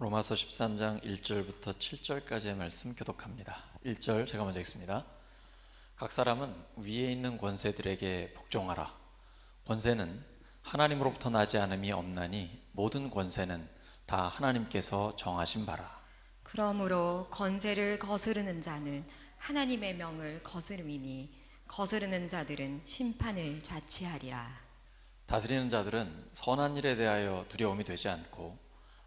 로마서 13장 1절부터 7절까지의 말씀 교독합니다. 1절 제가 먼저 읽습니다. 각 사람은 위에 있는 권세들에게 복종하라. 권세는 하나님으로부터 나지 않음이 없나니 모든 권세는 다 하나님께서 정하신 바라. 그러므로 권세를 거스르는 자는 하나님의 명을 거스름이니 거스르는 자들은 심판을 자취하리라. 다스리는 자들은 선한 일에 대하여 두려움이 되지 않고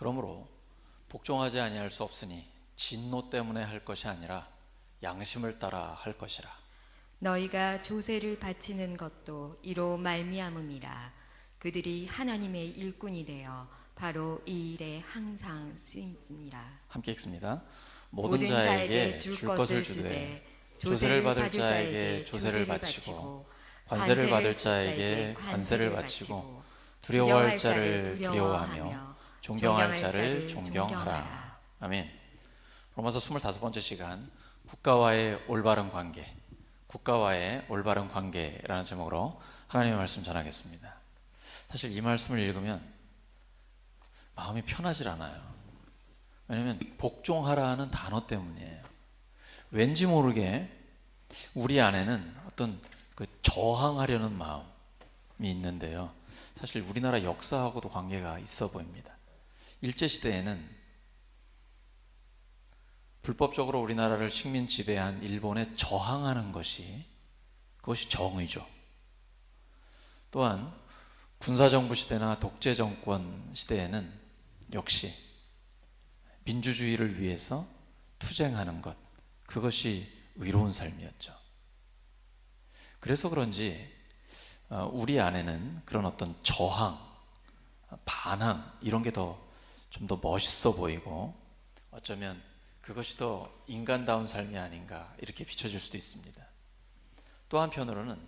그러므로 복종하지 아니할 수 없으니 진노 때문에 할 것이 아니라 양심을 따라 할 것이라. 너희가 조세를 바치는 것도 이로 말미암음이라. 그들이 하나님의 일꾼이 되어 바로 이 일에 항상 쓰임이라. 함께 읽습니다. 모든 자에게 줄 것을 주되 조세를 받을 자에게 조세를 바치고 관세를 받을 자에게 관세를 바치고 두려워할 자를 두려워하며 존경할 자를 존경하라. 아멘. 로마서 25번째 시간 국가와의 올바른 관계. 국가와의 올바른 관계라는 제목으로 하나님의 말씀 전하겠습니다. 사실 이 말씀을 읽으면 마음이 편하질 않아요. 왜냐하면 복종하라는 단어 때문이에요. 왠지 모르게 우리 안에는 어떤 그 저항하려는 마음이 있는데요. 사실 우리나라 역사하고도 관계가 있어 보입니다. 일제 시대에는 불법적으로 우리나라를 식민 지배한 일본에 저항하는 것이 그것이 정의죠. 또한 군사정부 시대나 독재 정권 시대에는 역시 민주주의를 위해서 투쟁하는 것 그것이 의로운 삶이었죠. 그래서 그런지 어, 우리 안에는 그런 어떤 저항, 반항 이런 게 더 좀 더 멋있어 보이고 어쩌면 그것이 더 인간다운 삶이 아닌가 이렇게 비춰질 수도 있습니다. 또 한편으로는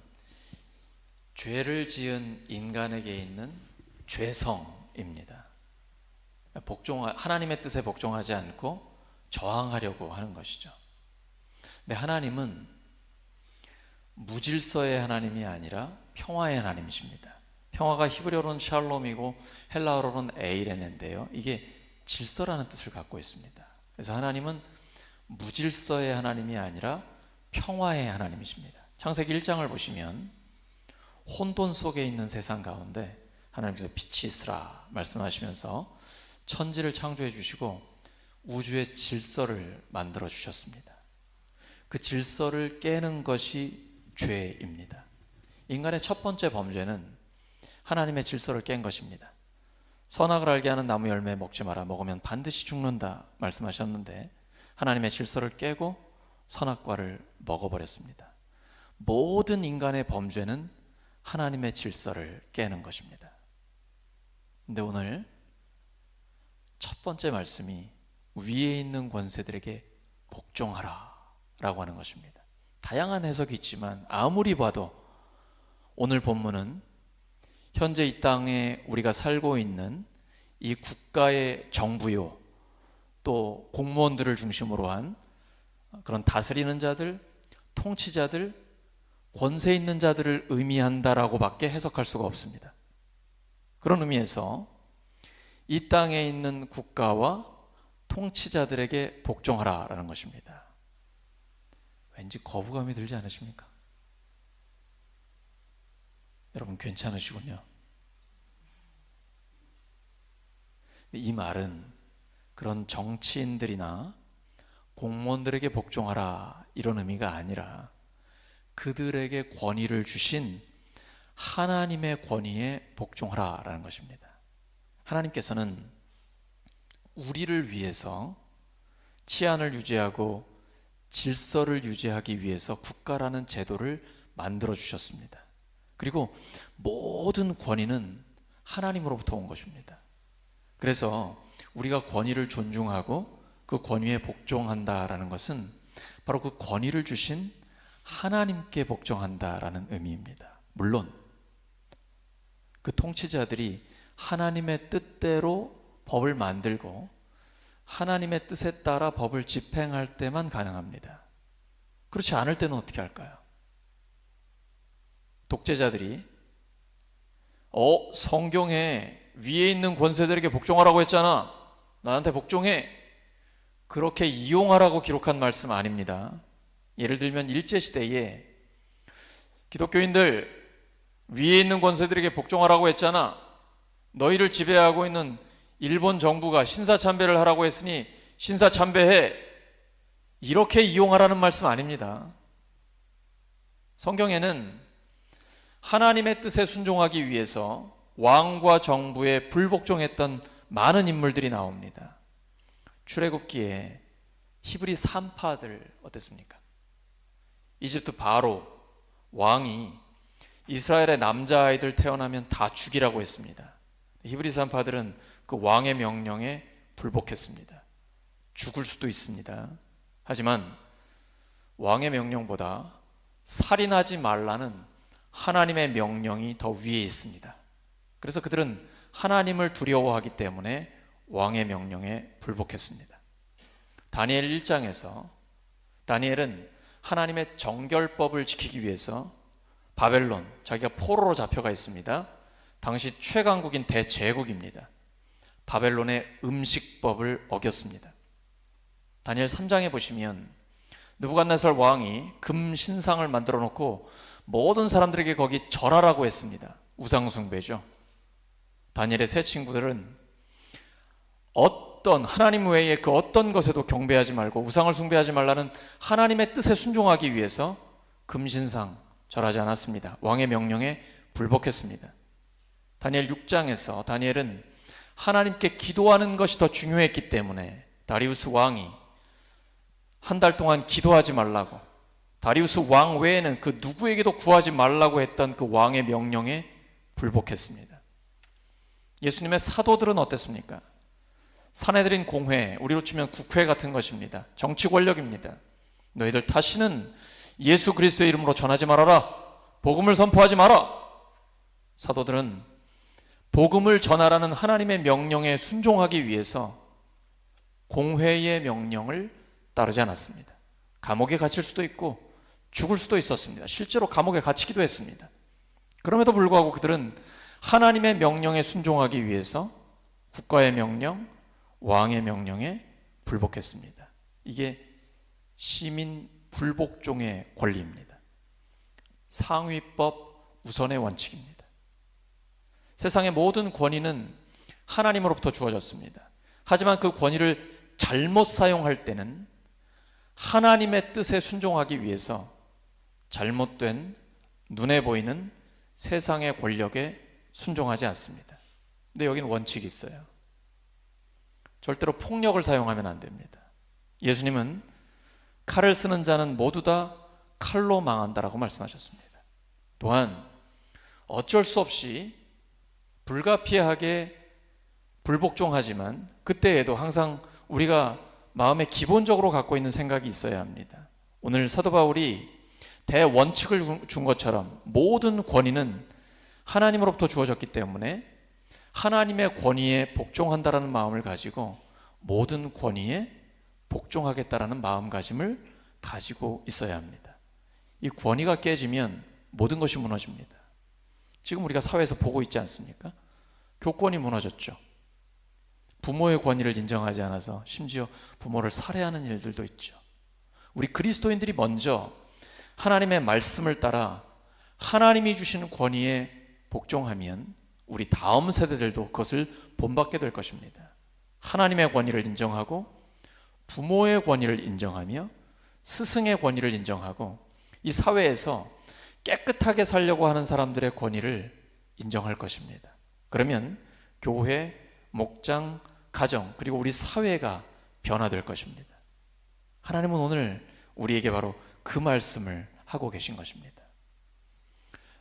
죄를 지은 인간에게 있는 죄성입니다. 복종 하나님의 뜻에 복종하지 않고 저항하려고 하는 것이죠. 근데 하나님은 무질서의 하나님이 아니라 평화의 하나님이십니다. 평화가 히브리어로는 샬롬이고 헬라어로는 에이레네인데요. 이게 질서라는 뜻을 갖고 있습니다. 그래서 하나님은 무질서의 하나님이 아니라 평화의 하나님이십니다. 창세기 1장을 보시면 혼돈 속에 있는 세상 가운데 하나님께서 빛이 있으라 말씀하시면서 천지를 창조해 주시고 우주의 질서를 만들어 주셨습니다. 그 질서를 깨는 것이 죄입니다. 인간의 첫 번째 범죄는 하나님의 질서를 깬 것입니다. 선악을 알게 하는 나무 열매 먹지 마라. 먹으면 반드시 죽는다. 말씀하셨는데 하나님의 질서를 깨고 선악과를 먹어버렸습니다. 모든 인간의 범죄는 하나님의 질서를 깨는 것입니다. 근데 오늘 첫 번째 말씀이 위에 있는 권세들에게 복종하라 라고 하는 것입니다. 다양한 해석이 있지만 아무리 봐도 오늘 본문은 현재 이 땅에 우리가 살고 있는 이 국가의 정부요, 또 공무원들을 중심으로 한 그런 다스리는 자들, 통치자들, 권세 있는 자들을 의미한다라고 밖에 해석할 수가 없습니다. 그런 의미에서 이 땅에 있는 국가와 통치자들에게 복종하라라는 것입니다. 왠지 거부감이 들지 않으십니까? 여러분 괜찮으시군요. 이 말은 그런 정치인들이나 공무원들에게 복종하라 이런 의미가 아니라 그들에게 권위를 주신 하나님의 권위에 복종하라라는 것입니다. 하나님께서는 우리를 위해서 치안을 유지하고 질서를 유지하기 위해서 국가라는 제도를 만들어 주셨습니다. 그리고 모든 권위는 하나님으로부터 온 것입니다. 그래서 우리가 권위를 존중하고 그 권위에 복종한다라는 것은 바로 그 권위를 주신 하나님께 복종한다라는 의미입니다. 물론 그 통치자들이 하나님의 뜻대로 법을 만들고 하나님의 뜻에 따라 법을 집행할 때만 가능합니다. 그렇지 않을 때는 어떻게 할까요? 독재자들이 어 성경에 위에 있는 권세들에게 복종하라고 했잖아. 나한테 복종해. 그렇게 이용하라고 기록한 말씀 아닙니다. 예를 들면 일제 시대에 기독교인들 위에 있는 권세들에게 복종하라고 했잖아. 너희를 지배하고 있는 일본 정부가 신사참배를 하라고 했으니 신사참배해. 이렇게 이용하라는 말씀 아닙니다. 성경에는 하나님의 뜻에 순종하기 위해서 왕과 정부에 불복종했던 많은 인물들이 나옵니다. 출애굽기에 히브리 산파들 어땠습니까? 이집트 바로 왕이 이스라엘의 남자아이들 태어나면 다 죽이라고 했습니다. 히브리 산파들은 그 왕의 명령에 불복했습니다. 죽을 수도 있습니다. 하지만 왕의 명령보다 살인하지 말라는 하나님의 명령이 더 위에 있습니다. 그래서 그들은 하나님을 두려워하기 때문에 왕의 명령에 불복했습니다. 다니엘 1장에서 다니엘은 하나님의 정결법을 지키기 위해서 바벨론, 자기가 포로로 잡혀가 있습니다. 당시 최강국인 대제국입니다. 바벨론의 음식법을 어겼습니다. 다니엘 3장에 보시면 느부갓네살 왕이 금 신상을 만들어 놓고 모든 사람들에게 거기 절하라고 했습니다. 우상 숭배죠. 다니엘의 세 친구들은 어떤 하나님 외에 그 어떤 것에도 경배하지 말고 우상을 숭배하지 말라는 하나님의 뜻에 순종하기 위해서 금신상 절하지 않았습니다. 왕의 명령에 불복했습니다. 다니엘 6장에서 다니엘은 하나님께 기도하는 것이 더 중요했기 때문에 다리우스 왕이 한 달 동안 기도하지 말라고 다리우스 왕 외에는 그 누구에게도 구하지 말라고 했던 그 왕의 명령에 불복했습니다. 예수님의 사도들은 어땠습니까? 사내들인 공회, 우리로 치면 국회 같은 것입니다. 정치 권력입니다. 너희들 다시는 예수 그리스도의 이름으로 전하지 말아라. 복음을 선포하지 마라. 사도들은 복음을 전하라는 하나님의 명령에 순종하기 위해서 공회의 명령을 따르지 않았습니다. 감옥에 갇힐 수도 있고 죽을 수도 있었습니다. 실제로 감옥에 갇히기도 했습니다. 그럼에도 불구하고 그들은 하나님의 명령에 순종하기 위해서 국가의 명령, 왕의 명령에 불복했습니다. 이게 시민 불복종의 권리입니다. 상위법 우선의 원칙입니다. 세상의 모든 권위는 하나님으로부터 주어졌습니다. 하지만 그 권위를 잘못 사용할 때는 하나님의 뜻에 순종하기 위해서 잘못된 눈에 보이는 세상의 권력에 순종하지 않습니다. 근데 여기는 원칙이 있어요. 절대로 폭력을 사용하면 안 됩니다. 예수님은 칼을 쓰는 자는 모두 다 칼로 망한다라고 말씀하셨습니다. 또한 어쩔 수 없이 불가피하게 불복종하지만 그때에도 항상 우리가 마음에 기본적으로 갖고 있는 생각이 있어야 합니다. 오늘 사도 바울이 대원칙을 준 것처럼 모든 권위는 하나님으로부터 주어졌기 때문에 하나님의 권위에 복종한다라는 마음을 가지고 모든 권위에 복종하겠다라는 마음가짐을 가지고 있어야 합니다. 이 권위가 깨지면 모든 것이 무너집니다. 지금 우리가 사회에서 보고 있지 않습니까? 교권이 무너졌죠. 부모의 권위를 인정하지 않아서 심지어 부모를 살해하는 일들도 있죠. 우리 그리스도인들이 먼저 하나님의 말씀을 따라 하나님이 주시는 권위에 복종하면 우리 다음 세대들도 그것을 본받게 될 것입니다. 하나님의 권위를 인정하고 부모의 권위를 인정하며 스승의 권위를 인정하고 이 사회에서 깨끗하게 살려고 하는 사람들의 권위를 인정할 것입니다. 그러면 교회, 목장, 가정, 그리고 우리 사회가 변화될 것입니다. 하나님은 오늘 우리에게 바로 그 말씀을 하고 계신 것입니다.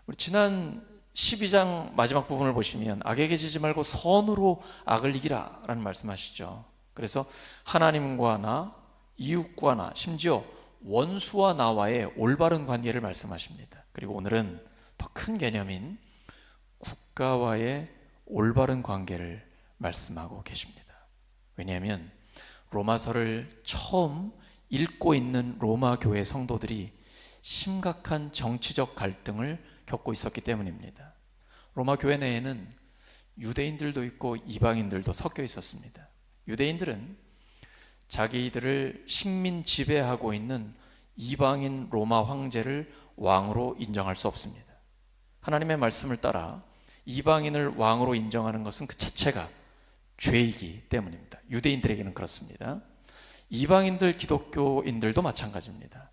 우리 지난 12장 마지막 부분을 보시면 악에게 지지 말고 선으로 악을 이기라 라는 말씀하시죠. 그래서 하나님과 나, 이웃과 나, 심지어 원수와 나와의 올바른 관계를 말씀하십니다. 그리고 오늘은 더 큰 개념인 국가와의 올바른 관계를 말씀하고 계십니다. 왜냐하면 로마서를 처음 읽고 있는 로마 교회 성도들이 심각한 정치적 갈등을 겪고 있었기 때문입니다. 로마 교회 내에는 유대인들도 있고 이방인들도 섞여 있었습니다. 유대인들은 자기들을 식민 지배하고 있는 이방인 로마 황제를 왕으로 인정할 수 없습니다. 하나님의 말씀을 따라 이방인을 왕으로 인정하는 것은 그 자체가 죄이기 때문입니다. 유대인들에게는 그렇습니다. 이방인들 기독교인들도 마찬가지입니다.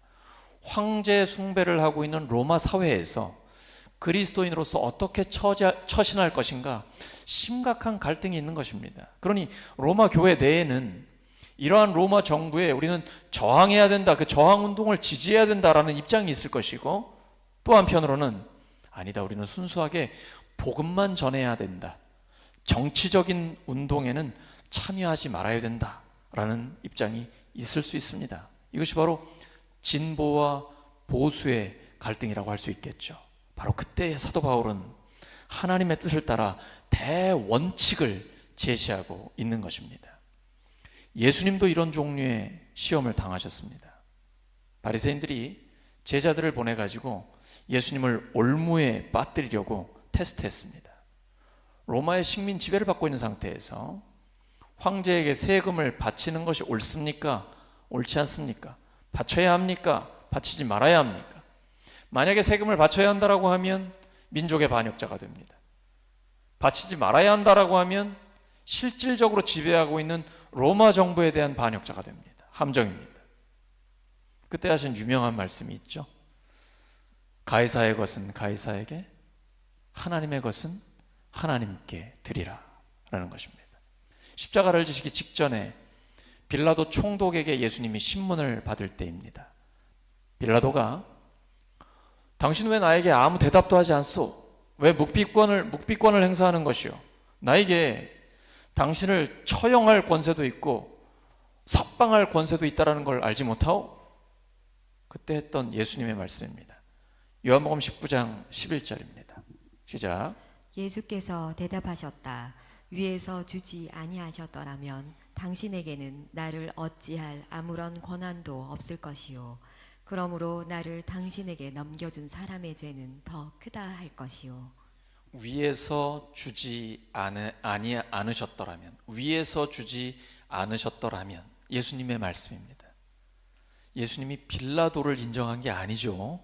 황제 숭배를 하고 있는 로마 사회에서 그리스도인으로서 어떻게 처신할 것인가 심각한 갈등이 있는 것입니다. 그러니 로마 교회 내에는 이러한 로마 정부에 우리는 저항해야 된다, 그 저항 운동을 지지해야 된다라는 입장이 있을 것이고 또 한편으로는 아니다, 우리는 순수하게 복음만 전해야 된다. 정치적인 운동에는 참여하지 말아야 된다 라는 입장이 있을 수 있습니다. 이것이 바로 진보와 보수의 갈등이라고 할 수 있겠죠. 바로 그때의 사도 바울은 하나님의 뜻을 따라 대원칙을 제시하고 있는 것입니다. 예수님도 이런 종류의 시험을 당하셨습니다. 바리새인들이 제자들을 보내 가지고 예수님을 올무에 빠뜨리려고 테스트했습니다. 로마의 식민 지배를 받고 있는 상태에서 황제에게 세금을 바치는 것이 옳습니까? 옳지 않습니까? 바쳐야 합니까? 바치지 말아야 합니까? 만약에 세금을 바쳐야 한다라고 하면 민족의 반역자가 됩니다. 바치지 말아야 한다라고 하면 실질적으로 지배하고 있는 로마 정부에 대한 반역자가 됩니다. 함정입니다. 그때 하신 유명한 말씀이 있죠. 가이사의 것은 가이사에게 하나님의 것은 하나님께 드리라 라는 것입니다. 십자가를 지시기 직전에 빌라도 총독에게 예수님이 신문을 받을 때입니다. 빌라도가 당신 왜 나에게 아무 대답도 하지 않소? 왜 묵비권을 묵비권을 행사하는 것이요? 나에게 당신을 처형할 권세도 있고 석방할 권세도 있다라는 걸 알지 못하오? 그때 했던 예수님의 말씀입니다. 요한복음 19장 11절입니다. 시작. 예수께서 대답하셨다. 위에서 주지 아니하셨더라면 당신에게는 나를 어찌할 아무런 권한도 없을 것이요. 그러므로 나를 당신에게 넘겨준 사람의 죄는 더 크다 할 것이요. 위에서 주지 않으, 아니, 않으셨더라면 위에서 주지 않으셨더라면 예수님의 말씀입니다. 예수님이 빌라도를 인정한 게 아니죠.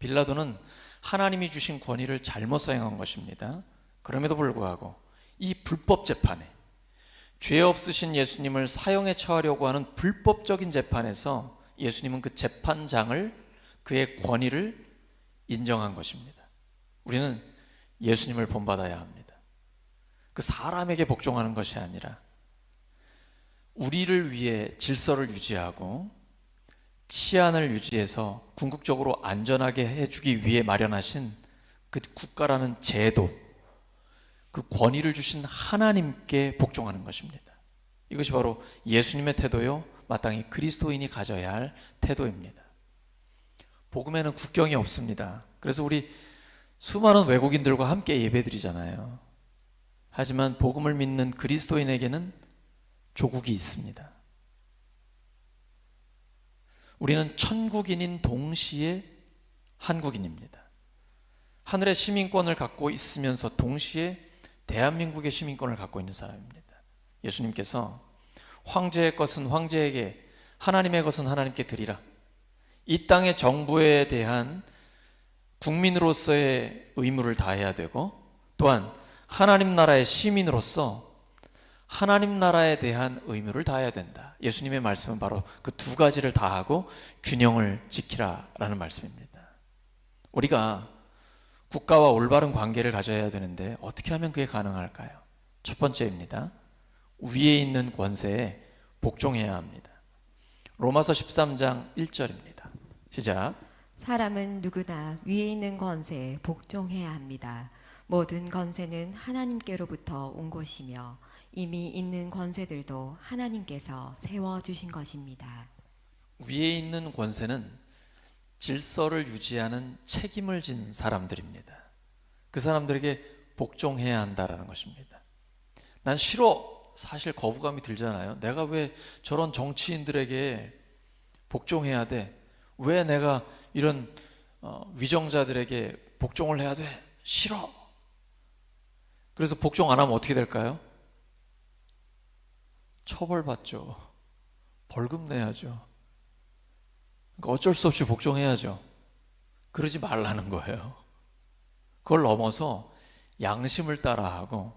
빌라도는 하나님이 주신 권위를 잘못 사용한 것입니다. 그럼에도 불구하고 이 불법 재판에 죄 없으신 예수님을 사형에 처하려고 하는 불법적인 재판에서 예수님은 그 재판장을 그의 권위를 인정한 것입니다. 우리는 예수님을 본받아야 합니다. 그 사람에게 복종하는 것이 아니라 우리를 위해 질서를 유지하고 치안을 유지해서 궁극적으로 안전하게 해주기 위해 마련하신 그 국가라는 제도, 그 권위를 주신 하나님께 복종하는 것입니다. 이것이 바로 예수님의 태도요, 마땅히 그리스도인이 가져야 할 태도입니다. 복음에는 국경이 없습니다. 그래서 우리 수많은 외국인들과 함께 예배드리잖아요. 하지만 복음을 믿는 그리스도인에게는 조국이 있습니다. 우리는 천국인인 동시에 한국인입니다. 하늘의 시민권을 갖고 있으면서 동시에 대한민국의 시민권을 갖고 있는 사람입니다. 예수님께서 황제의 것은 황제에게 하나님의 것은 하나님께 드리라. 이 땅의 정부에 대한 국민으로서의 의무를 다해야 되고 또한 하나님 나라의 시민으로서 하나님 나라에 대한 의무를 다해야 된다. 예수님의 말씀은 바로 그 두 가지를 다하고 균형을 지키라라는 말씀입니다. 우리가 국가와 올바른 관계를 가져야 되는데 어떻게 하면 그게 가능할까요? 첫 번째입니다. 위에 있는 권세에 복종해야 합니다. 로마서 13장 1절입니다. 시작. 사람은 누구나 위에 있는 권세에 복종해야 합니다. 모든 권세는 하나님께로부터 온 것이며 이미 있는 권세들도 하나님께서 세워 주신 것입니다. 위에 있는 권세는 질서를 유지하는 책임을 진 사람들입니다. 그 사람들에게 복종해야 한다라는 것입니다. 난 싫어. 사실 거부감이 들잖아요. 내가 왜 저런 정치인들에게 복종해야 돼? 왜 내가 이런 어, 위정자들에게 복종을 해야 돼? 싫어. 그래서 복종 안 하면 어떻게 될까요? 처벌받죠. 벌금 내야죠. 그러니까 어쩔 수 없이 복종해야죠. 그러지 말라는 거예요. 그걸 넘어서 양심을 따라하고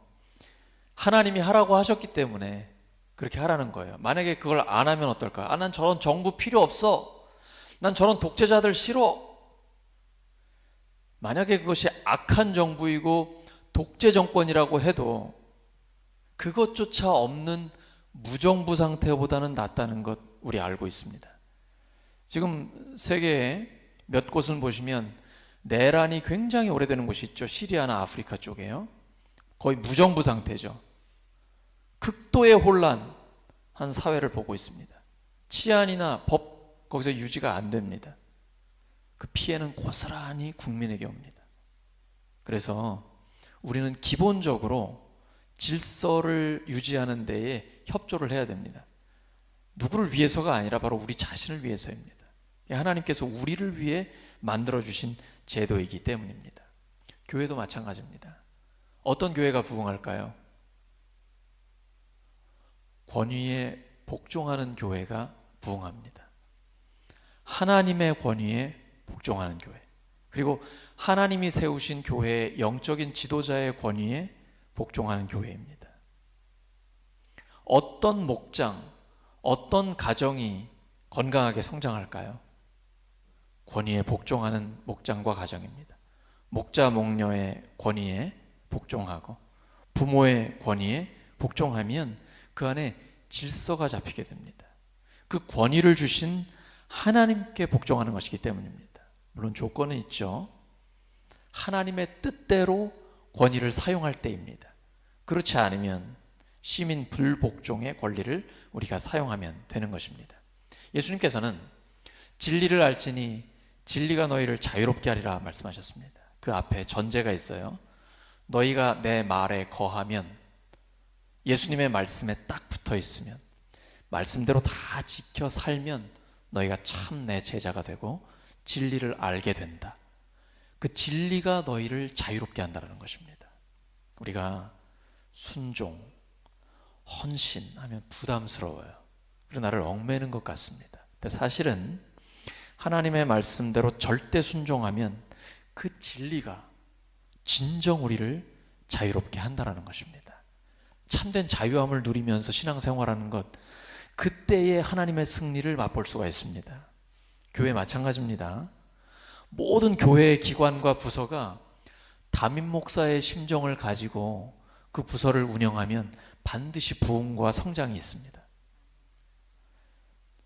하나님이 하라고 하셨기 때문에 그렇게 하라는 거예요. 만약에 그걸 안 하면 어떨까요? 아, 난 저런 정부 필요 없어. 난 저런 독재자들 싫어. 만약에 그것이 악한 정부이고 독재 정권이라고 해도 그것조차 없는 무정부 상태보다는 낫다는 것 우리 알고 있습니다. 지금 세계에 몇 곳을 보시면 내란이 굉장히 오래되는 곳이 있죠. 시리아나 아프리카 쪽에요. 거의 무정부 상태죠. 극도의 혼란한 사회를 보고 있습니다. 치안이나 법 거기서 유지가 안 됩니다. 그 피해는 고스란히 국민에게 옵니다. 그래서 우리는 기본적으로 질서를 유지하는 데에 협조를 해야 됩니다. 누구를 위해서가 아니라 바로 우리 자신을 위해서입니다. 하나님께서 우리를 위해 만들어 주신 제도이기 때문입니다. 교회도 마찬가지입니다. 어떤 교회가 부흥할까요? 권위에 복종하는 교회가 부흥합니다. 하나님의 권위에 복종하는 교회. 그리고 하나님이 세우신 교회의 영적인 지도자의 권위에 복종하는 교회입니다. 어떤 목장, 어떤 가정이 건강하게 성장할까요? 권위에 복종하는 목장과 가정입니다. 목자 목녀의 권위에 복종하고 부모의 권위에 복종하면 그 안에 질서가 잡히게 됩니다. 그 권위를 주신 하나님께 복종하는 것이기 때문입니다. 물론 조건은 있죠. 하나님의 뜻대로 권위를 사용할 때입니다. 그렇지 않으면 시민 불복종의 권리를 우리가 사용하면 되는 것입니다. 예수님께서는 진리를 알지니 진리가 너희를 자유롭게 하리라 말씀하셨습니다. 그 앞에 전제가 있어요. 너희가 내 말에 거하면 예수님의 말씀에 딱 붙어 있으면 말씀대로 다 지켜 살면 너희가 참 내 제자가 되고 진리를 알게 된다. 그 진리가 너희를 자유롭게 한다는 것입니다. 우리가 순종, 헌신하면 부담스러워요. 그리고 나를 얽매는 것 같습니다. 근데 사실은 하나님의 말씀대로 절대 순종하면 그 진리가 진정 우리를 자유롭게 한다는 것입니다. 참된 자유함을 누리면서 신앙생활하는 것, 그때의 하나님의 승리를 맛볼 수가 있습니다. 교회 마찬가지입니다. 모든 교회의 기관과 부서가 담임 목사의 심정을 가지고 그 부서를 운영하면 반드시 부흥과 성장이 있습니다.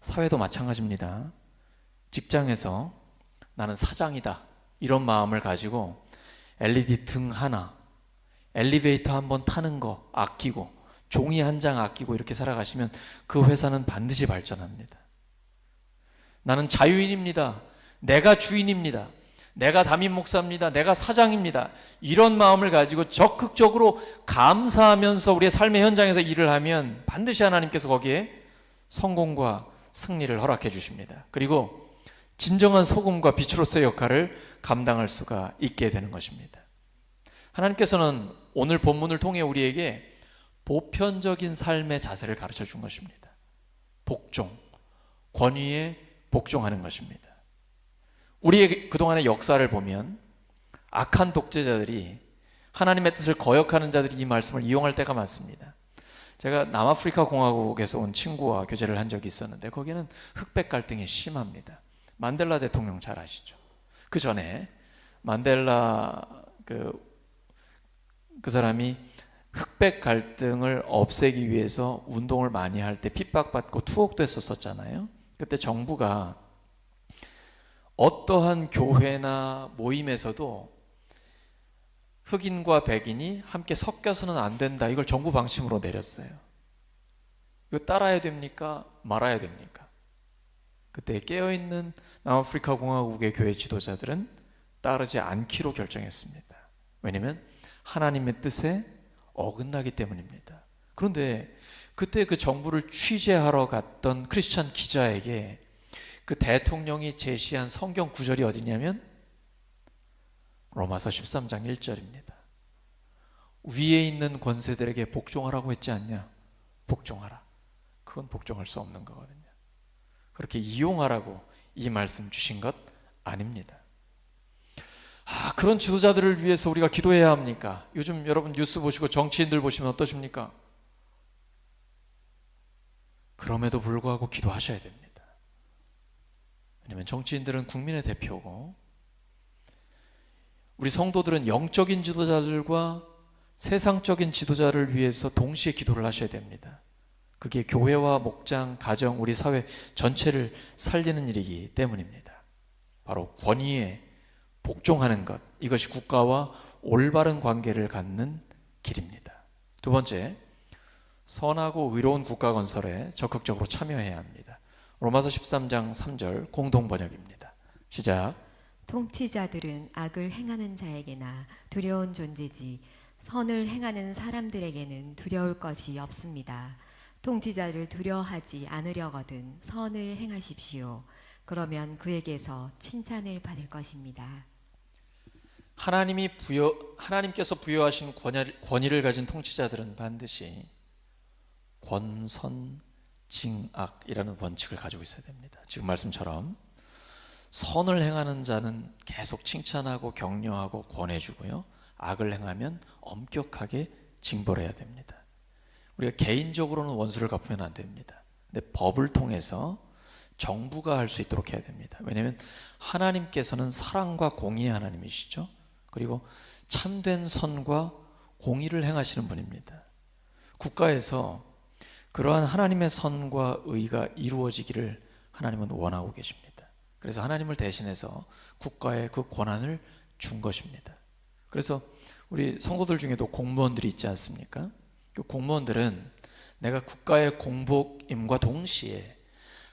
사회도 마찬가지입니다. 직장에서 나는 사장이다. 이런 마음을 가지고 LED 등 하나, 엘리베이터 한 번 타는 거 아끼고, 종이 한 장 아끼고 이렇게 살아가시면 그 회사는 반드시 발전합니다. 나는 자유인입니다. 내가 주인입니다. 내가 담임 목사입니다. 내가 사장입니다. 이런 마음을 가지고 적극적으로 감사하면서 우리의 삶의 현장에서 일을 하면 반드시 하나님께서 거기에 성공과 승리를 허락해 주십니다. 그리고 진정한 소금과 빛으로서의 역할을 감당할 수가 있게 되는 것입니다. 하나님께서는 오늘 본문을 통해 우리에게 보편적인 삶의 자세를 가르쳐 준 것입니다. 복종, 권위에 복종하는 것입니다. 우리의 그동안의 역사를 보면 악한 독재자들이 하나님의 뜻을 거역하는 자들이 이 말씀을 이용할 때가 많습니다. 제가 남아프리카 공화국에서 온 친구와 교제를 한 적이 있었는데 거기는 흑백 갈등이 심합니다. 만델라 대통령 잘 아시죠? 그 전에 만델라 그, 그 사람이 흑백 갈등을 없애기 위해서 운동을 많이 할 때 핍박받고 투옥도 했었잖아요. 그때 정부가 어떠한 교회나 모임에서도 흑인과 백인이 함께 섞여서는 안 된다. 이걸 정부 방침으로 내렸어요. 이거 따라야 됩니까? 말아야 됩니까? 그때 깨어있는 남아프리카 공화국의 교회 지도자들은 따르지 않기로 결정했습니다. 왜냐하면 하나님의 뜻에 어긋나기 때문입니다. 그런데 그때 그 정부를 취재하러 갔던 크리스찬 기자에게 그 대통령이 제시한 성경 구절이 어디냐면 로마서 13장 1절입니다. 위에 있는 권세들에게 복종하라고 했지 않냐? 복종하라. 그건 복종할 수 없는 거거든요. 그렇게 이용하라고 이 말씀 주신 것 아닙니다. 아, 그런 지도자들을 위해서 우리가 기도해야 합니까? 요즘 여러분 뉴스 보시고 정치인들 보시면 어떠십니까? 그럼에도 불구하고 기도하셔야 됩니다. 왜냐하면 정치인들은 국민의 대표고 우리 성도들은 영적인 지도자들과 세상적인 지도자를 위해서 동시에 기도를 하셔야 됩니다. 그게 교회와 목장, 가정, 우리 사회 전체를 살리는 일이기 때문입니다. 바로 권위에 복종하는 것, 이것이 국가와 올바른 관계를 갖는 길입니다. 두 번째, 선하고 의로운 국가 건설에 적극적으로 참여해야 합니다. 로마서 13장 3절 공동 번역입니다. 시작. 통치자들은 악을 행하는 자에게나 두려운 존재지 선을 행하는 사람들에게는 두려울 것이 없습니다. 통치자를 두려워하지 않으려거든 선을 행하십시오. 그러면 그에게서 칭찬을 받을 것입니다. 하나님이 부여 하나님께서 부여하신 권위, 권위 를 가진 통치자들은 반드시 권선 징악이라는 원칙을 가지고 있어야 됩니다. 지금 말씀처럼 선을 행하는 자는 계속 칭찬하고 격려하고 권해주고요. 악을 행하면 엄격하게 징벌해야 됩니다. 우리가 개인적으로는 원수를 갚으면 안 됩니다. 근데 법을 통해서 정부가 할 수 있도록 해야 됩니다. 왜냐하면 하나님께서는 사랑과 공의의 하나님이시죠. 그리고 참된 선과 공의를 행하시는 분입니다. 국가에서 그러한 하나님의 선과 의가 이루어지기를 하나님은 원하고 계십니다. 그래서 하나님을 대신해서 국가에 그 권한을 준 것입니다. 그래서 우리 성도들 중에도 공무원들이 있지 않습니까? 그 공무원들은 내가 국가의 공복임과 동시에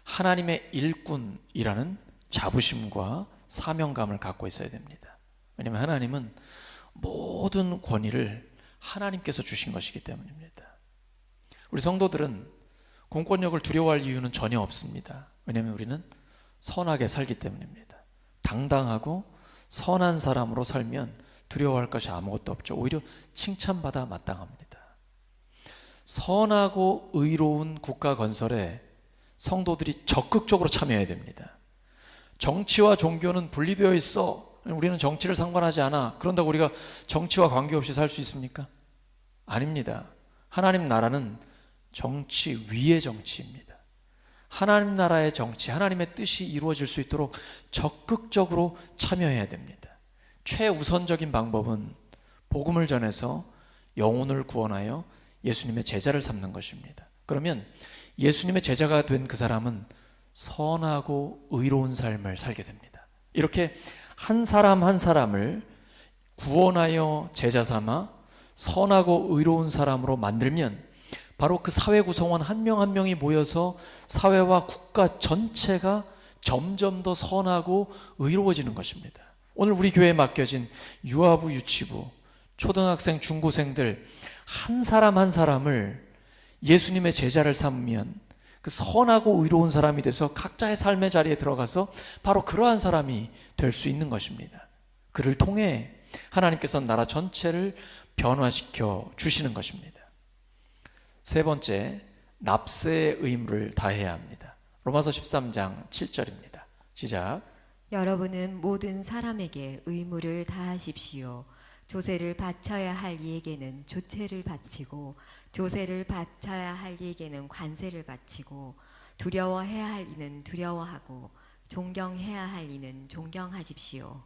하나님의 일꾼이라는 자부심과 사명감을 갖고 있어야 됩니다. 왜냐하면 하나님은 모든 권위를 하나님께서 주신 것이기 때문입니다. 우리 성도들은 공권력을 두려워할 이유는 전혀 없습니다. 왜냐하면 우리는 선하게 살기 때문입니다. 당당하고 선한 사람으로 살면 두려워할 것이 아무것도 없죠. 오히려 칭찬받아 마땅합니다. 선하고 의로운 국가 건설에 성도들이 적극적으로 참여해야 됩니다. 정치와 종교는 분리되어 있어. 우리는 정치를 상관하지 않아. 그런다고 우리가 정치와 관계없이 살 수 있습니까? 아닙니다. 하나님 나라는 정치 위의 정치입니다. 하나님 나라의 정치, 하나님의 뜻이 이루어질 수 있도록 적극적으로 참여해야 됩니다. 최우선적인 방법은 복음을 전해서 영혼을 구원하여 예수님의 제자를 삼는 것입니다. 그러면 예수님의 제자가 된 그 사람은 선하고 의로운 삶을 살게 됩니다. 이렇게 한 사람 한 사람을 구원하여 제자 삼아 선하고 의로운 사람으로 만들면 바로 그 사회 구성원 한 명 한 명이 모여서 사회와 국가 전체가 점점 더 선하고 의로워지는 것입니다. 오늘 우리 교회에 맡겨진 유아부, 유치부, 초등학생, 중고생들 한 사람 한 사람을 예수님의 제자를 삼으면 그 선하고 의로운 사람이 돼서 각자의 삶의 자리에 들어가서 바로 그러한 사람이 될 수 있는 것입니다. 그를 통해 하나님께서 나라 전체를 변화시켜 주시는 것입니다. 세 번째, 납세의 의무를 다해야 합니다. 로마서 13장 7절입니다. 시작. 여러분은 모든 사람에게 의무를 다하십시오. 조세를 바쳐야 할 이에게는 조세를 바치고 조세를 바쳐야 할 이에게는 관세를 바치고 두려워해야 할 이는 두려워하고 존경해야 할 이는 존경하십시오.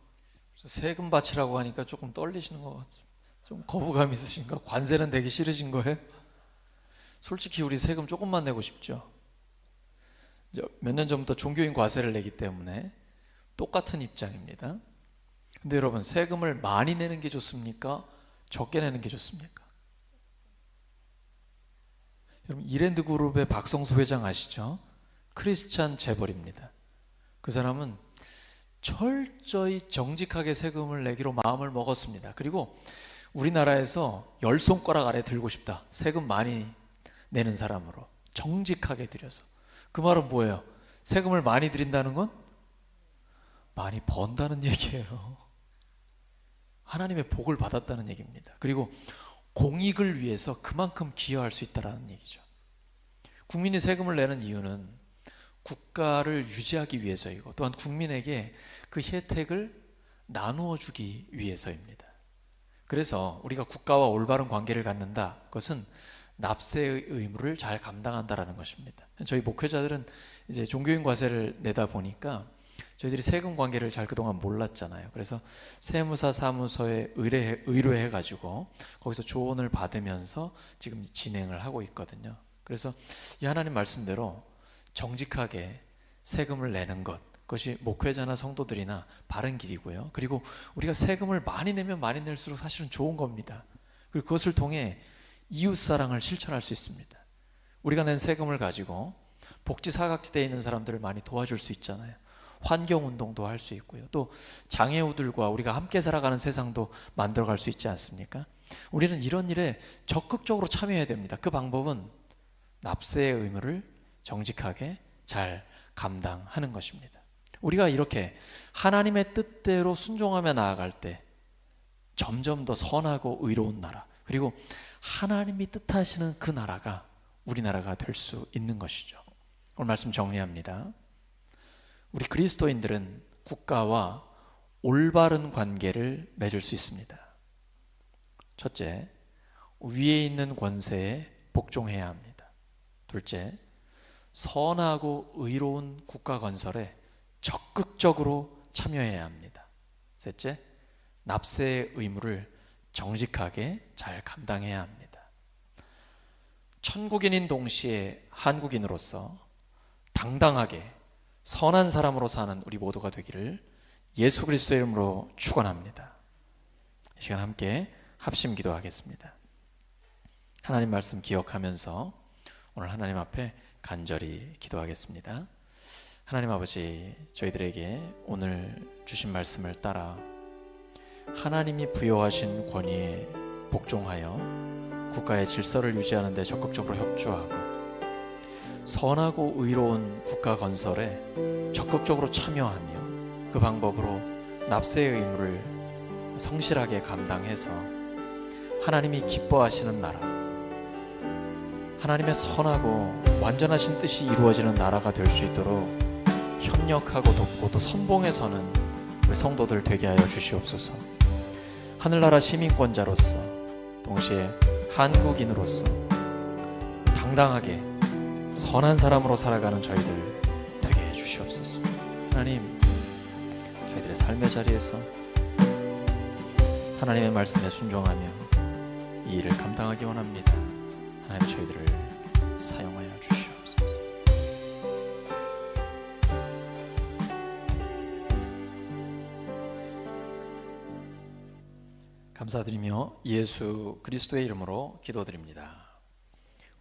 세금 바치라고 하니까 조금 떨리시는 것 같죠. 좀 거부감 있으신가? 관세는 내기 싫으신 거예요? 솔직히 우리 세금 조금만 내고 싶죠. 몇 년 전부터 종교인 과세를 내기 때문에 똑같은 입장입니다. 근데 여러분 세금을 많이 내는 게 좋습니까? 적게 내는 게 좋습니까? 여러분 이랜드 그룹의 박성수 회장 아시죠? 크리스찬 재벌입니다. 그 사람은 철저히 정직하게 세금을 내기로 마음을 먹었습니다. 그리고 우리나라에서 열 손가락 아래 들고 싶다. 세금 많이 내는 사람으로 정직하게 들여서 그 말은 뭐예요? 세금을 많이 드린다는 건 많이 번다는 얘기예요. 하나님의 복을 받았다는 얘기입니다. 그리고 공익을 위해서 그만큼 기여할 수 있다라는 얘기죠. 국민이 세금을 내는 이유는 국가를 유지하기 위해서이고 또한 국민에게 그 혜택을 나누어 주기 위해서입니다. 그래서 우리가 국가와 올바른 관계를 갖는다. 그것은 납세의 의무를 잘 감당한다라는 것입니다. 저희 목회자들은 이제 종교인 과세를 내다 보니까 저희들이 세금 관계를 잘 그동안 몰랐잖아요. 그래서 세무사 사무소에 의뢰해, 의뢰해 가지고 거기서 조언을 받으면서 지금 진행을 하고 있거든요. 그래서 이 하나님 말씀대로 정직하게 세금을 내는 것 그것이 목회자나 성도들이나 바른 길이고요. 그리고 우리가 세금을 많이 내면 많이 낼수록 사실은 좋은 겁니다. 그리고 그것을 통해 이웃 사랑을 실천할 수 있습니다. 우리가 낸 세금을 가지고 복지 사각지대에 있는 사람들을 많이 도와줄 수 있잖아요. 환경 운동도 할 수 있고요. 또 장애우들과 우리가 함께 살아가는 세상도 만들어 갈 수 있지 않습니까? 우리는 이런 일에 적극적으로 참여해야 됩니다. 그 방법은 납세의 의무를 정직하게 잘 감당하는 것입니다. 우리가 이렇게 하나님의 뜻대로 순종하며 나아갈 때 점점 더 선하고 의로운 나라 그리고 하나님이 뜻하시는 그 나라가 우리나라가 될 수 있는 것이죠. 오늘 말씀 정리합니다. 우리 그리스도인들은 국가와 올바른 관계를 맺을 수 있습니다. 첫째, 위에 있는 권세에 복종해야 합니다. 둘째, 선하고 의로운 국가 건설에 적극적으로 참여해야 합니다. 셋째, 납세의 의무를 정직하게 잘 감당해야 합니다. 천국인인 동시에 한국인으로서 당당하게 선한 사람으로 사는 우리 모두가 되기를 예수 그리스도의 이름으로 축원합니다. 이 시간 함께 합심 기도하겠습니다. 하나님 말씀 기억하면서 오늘 하나님 앞에 간절히 기도하겠습니다. 하나님 아버지, 저희들에게 오늘 주신 말씀을 따라 하나님이 부여하신 권위에 복종하여 국가의 질서를 유지하는 데 적극적으로 협조하고 선하고 의로운 국가 건설에 적극적으로 참여하며 그 방법으로 납세의 의무를 성실하게 감당해서 하나님이 기뻐하시는 나라 하나님의 선하고 완전하신 뜻이 이루어지는 나라가 될 수 있도록 협력하고 돕고 또 선봉해서는 우리 성도들 되게 하여 주시옵소서. 하늘나라 시민권자로서 동시에 한국인으로서 당당하게 선한 사람으로 살아가는 저희들 되게 해 주시옵소서. 하나님, 저희들의 삶의 자리에서 하나님의 말씀에 순종하며 이 일을 감당하기 원합니다. 하나님 저희들을 사용하여 주시옵소서. 감사드리며 예수 그리스도의 이름으로 기도드립니다.